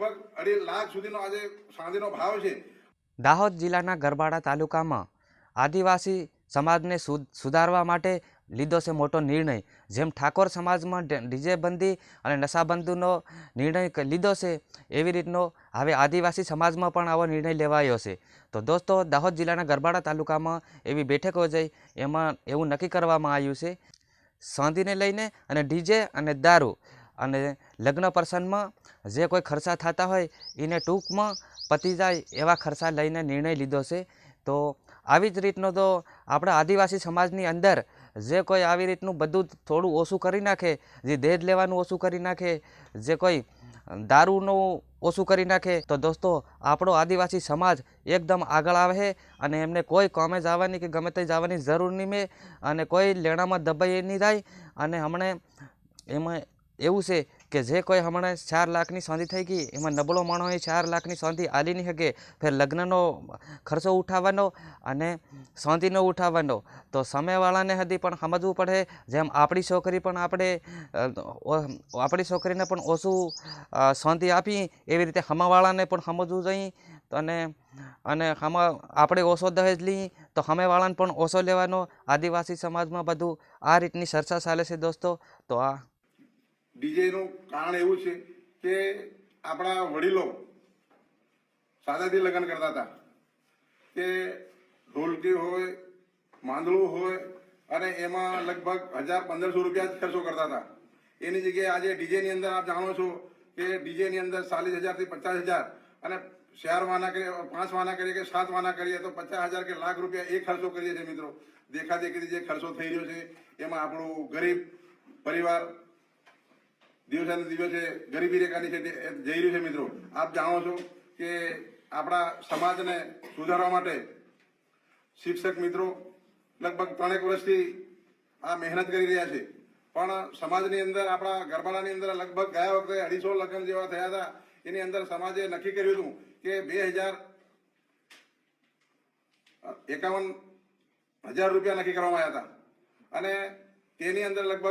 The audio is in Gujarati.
લગભગ અઢી લાખ સુધીનો આજે ચાંદીનો ભાવ છે. દાહોદ જિલ્લાના ગરબાડા તાલુકામાં આદિવાસી સમાજને સુધારવા માટે લીધો છે મોટો નિર્ણય. જેમ ઠાકોર સમાજમાં ડીજે બંધી અને નશાબંધીનો નિર્ણય લીધો છે, એવી રીતનો હવે આદિવાસી સમાજમાં પણ આવો નિર્ણય લેવાયો છે. તો દોસ્તો, દાહોદ જિલ્લાના ગરબાડા તાલુકામાં એવી બેઠકો જઈ એમાં એવું નક્કી કરવામાં આવ્યું છે. સાંધીને લઈને અને ડીજે અને દારૂ અને લગ્ન પ્રસંગમાં જે કોઈ ખર્ચા થતા હોય, એને ટૂંકમાં પતી જાય એવા ખર્ચા લઈને નિર્ણય લીધો છે. તો આવી જ રીતનો તો આપણા આદિવાસી સમાજની અંદર જે કોઈ આવી રીતનું બધું થોડું ઓછું કરી નાખે, જે દહેજ લેવાનું ઓછું કરી નાખે, જે કોઈ દારૂનું ઓછું કરી નાખે, તો દોસ્તો આપણો આદિવાસી સમાજ એકદમ આગળ આવે અને એમને કોઈ કોમે જવાની કે ગમે તે જવાની જરૂર નહીં મેં અને કોઈ લેણામાં દબાઈ નહીં થાય અને હમણે એમાં એવું છે કે જે કોઈ હમણાં ચાર લાખની સોંધી થઈ ગઈ, એમાં નબળો માણસ એ ચાર લાખની સોંધી આલી નહીં શકે. ફેર લગ્નનો ખર્ચો ઉઠાવવાનો અને સોંધીનો ઉઠાવવાનો. તો સમયવાળાને હદી પણ સમજવું પડે, જેમ આપણી છોકરી પણ આપણે આપણી છોકરીને પણ ઓછું સોંધી આપી, એવી રીતે હમાવાળાને પણ સમજવું જોઈએ. અને અને હમા, આપણે ઓછો દહેજ લઈએ, તો હમેવાળાને પણ ઓછો લેવાનો આદિવાસી સમાજમાં બધું આ રીતની ચર્ચા ચાલે છે દોસ્તો. તો આ ડીજેનું કારણ એવું છે કે આપણા વડીલો સાદાથી લગ્ન કરતા હતા. કે ઢોલકી હોય, માંદળું હોય અને એમાં લગભગ હજાર પંદરસો રૂપિયા જ ખર્ચો કરતા હતા. એની જગ્યાએ આજે ડીજેની અંદર આપ જાણો છો કે ડીજેની અંદર ચાલીસ હજારથી પચાસ હજાર અને ચાર વાના કરીએ પાંચ વાના કરીએ કે સાત વાના કરીએ તો પચાસ હજાર કે લાખ રૂપિયા એ ખર્ચો કરીએ છીએ મિત્રો. દેખાદેખીથી જે ખર્ચો થઈ રહ્યો છે, એમાં આપણું ગરીબ પરિવાર દિવસે ને દિવસે ગરીબી રેખાની છે તે જઈ રહ્યું છે મિત્રો. આપ જાણો છો કે આપણા સમાજને સુધારવા માટે શિક્ષક મિત્રો લગભગ ત્રણેક વર્ષથી આ મહેનત કરી રહ્યા છે. પણ સમાજની અંદર, આપણા ગરબાડાની અંદર લગભગ ગયા વખતે અઢીસો લગ્ન જેવા થયા હતા. એની અંદર સમાજે નક્કી કર્યું હતું કે બે હજાર એકાવન હજાર રૂપિયા નક્કી કરવામાં આવ્યા હતા. અને તેની અંદર લગભગ